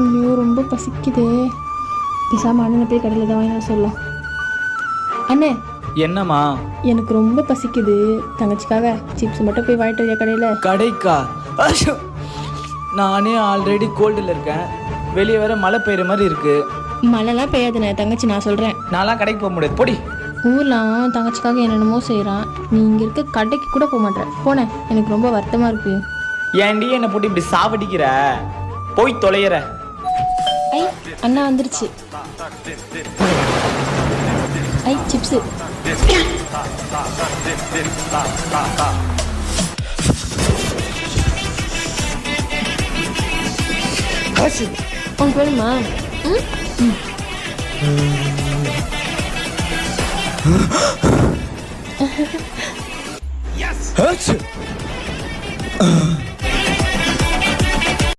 ஐயோ ரொம்ப பசிக்குதே. பேசாம அண்ணனை போய் கடையில் தான் வாங்கி சொல்லலாம் அண்ணே. என்னம்மா? எனக்கு ரொம்ப பசிக்குது. தங்கச்சிக்காக சிப்ஸ் மட்டும் போய் வாங்கிட்டு வரியா கடையில்? கடைக்கா? ஐயோ! நானே ஆல்ரெடி கோல்டில் இருக்கேன். வெளியே வேற மழை பெய்யுற மாதிரி இருக்கு. மழைலாம் பெய்யாதுண்ணே. தங்கச்சி நான் சொல்கிறேன் நான்லாம் கடைக்கு போக முடியாது. பொடி. ஊர்லாம் தங்கச்சிக்காக என்னென்னமோ செய்கிறான் நீ இங்கே இருக்க கடைக்கு கூட போக மாட்டேன் போனேன் எனக்கு ரொம்ப வருத்தமாக இருக்கு. ஏன்டி என்னை போட்டு இப்படி சாவடிக்கிற? போய் தொலைகிற ஐ அண்ணா வந்துருச்சு. ஐ சிப்ஸு. உனக்கு வேணுமா ம்? ஹச்சு.